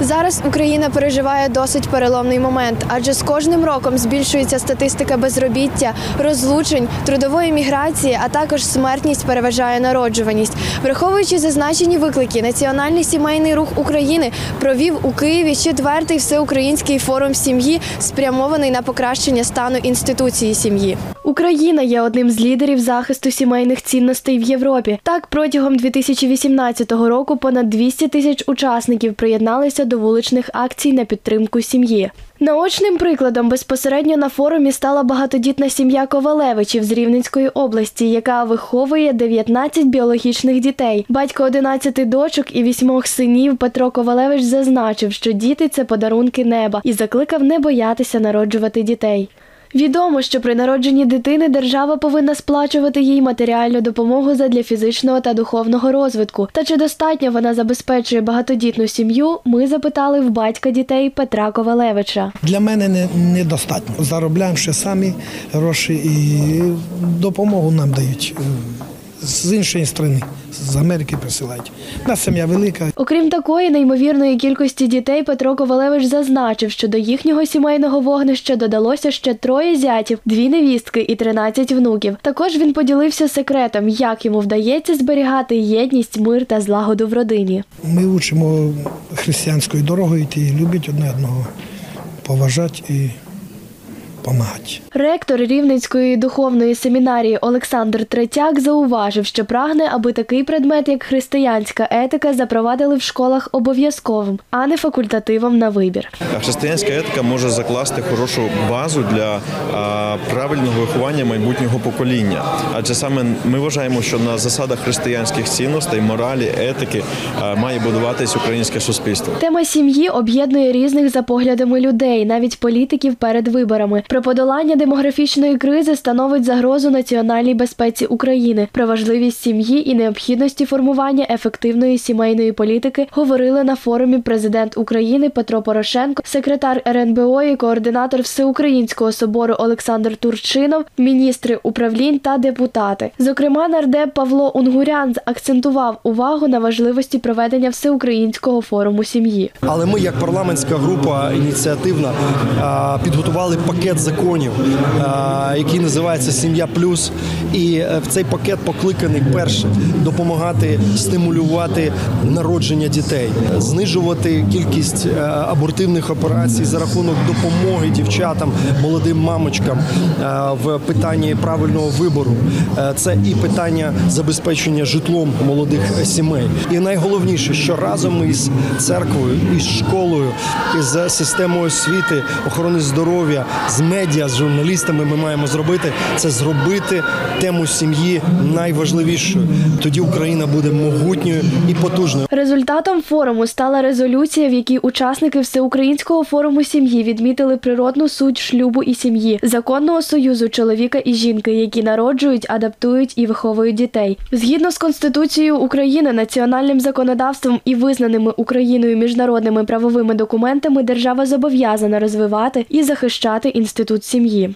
Зараз Україна переживає досить переломний момент, адже з кожним роком збільшується статистика безробіття, розлучень, трудової міграції, а також смертність переважає народжуваність. Враховуючи зазначені виклики, Національний сімейний рух України провів у Києві четвертий всеукраїнський форум сім'ї, спрямований на покращення стану інституції сім'ї. Україна є одним з лідерів захисту сімейних цінностей в Європі. Так, протягом 2018 року понад 200 тисяч учасників приєдналися до вуличних акцій на підтримку сім'ї. Наочним прикладом безпосередньо на форумі стала багатодітна сім'я Ковалевичів з Рівненської області, яка виховує 19 біологічних дітей. Батько 11 дочок і вісьмох синів Петро Ковалевич зазначив, що діти це подарунки неба і закликав не боятися народжувати дітей. Відомо, що при народженні дитини держава повинна сплачувати їй матеріальну допомогу задля фізичного та духовного розвитку. Та чи достатньо вона забезпечує багатодітну сім'ю? Ми запитали в батька дітей Петра Ковалевича. Для мене не, недостатньо. Заробляємо ще самі гроші і допомогу нам дають е, з іншої сторони, з Америки присилають. У нас сім'я велика. Окрім такої неймовірної кількості дітей, Петро Ковалевич зазначив, що до їхнього сімейного вогнища додалося ще троє зятів, дві невістки і 13 внуків. Також він поділився секретом, як йому вдається зберігати єдність, мир та злагоду в родині. Ми учимо християнською дорогою йти, любити одне одного, поважати і допомагати. Ректор Рівненської духовної семінарії Олександр Третяк зауважив, що прагне, аби такий предмет, як християнська етика, запровадили в школах обов'язковим, а не факультативом на вибір. Християнська етика може закласти хорошу базу для правильного виховання майбутнього покоління. Адже саме ми вважаємо, що на засадах християнських цінностей, моралі, етики має будуватись українське суспільство. Тема сім'ї об'єднує різних за поглядами людей, навіть політиків перед виборами. Про подолання демографічної кризи становить загрозу національній безпеці України. Про важливість сім'ї і необхідності формування ефективної сімейної політики говорили на форумі президент України Петро Порошенко, секретар РНБО і координатор Всеукраїнського собору Олександр Турчинов, міністри управлінь та депутати. Зокрема, нардеп Павло Унгурян акцентував увагу на важливості проведення всеукраїнського форуму сім'ї. Але ми, як парламентська група ініціативна, підготували пакет законів, а, який називається Сім'я Плюс. І е, в цей пакет покликаний перше допомагати стимулювати народження дітей, знижувати кількість е, абортивних операцій за рахунок допомоги дівчатам, молодим мамочкам е, в питанні правильного вибору. Е, Це і питання забезпечення житлом молодих сімей. І найголовніше, що разом із церквою, із школою, із системою освіти, охорони здоров'я, з медіа, з журналістами ми маємо зробити це зробити тему сім'ї найважливішою. Тоді Україна буде могутньою і потужною. Результатом форуму стала резолюція, в якій учасники всеукраїнського форуму сім'ї відмітили природну суть шлюбу і сім'ї, законного союзу чоловіка і жінки, які народжують, адаптують і виховують дітей. Згідно з Конституцією України, національним законодавством і визнаними Україною міжнародними правовими документами держава зобов'язана розвивати і захищати інститут сім'ї.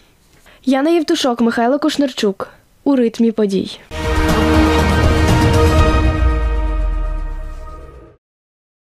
Яна Євтушок, Михайло Кушнерчук у ритмі подій.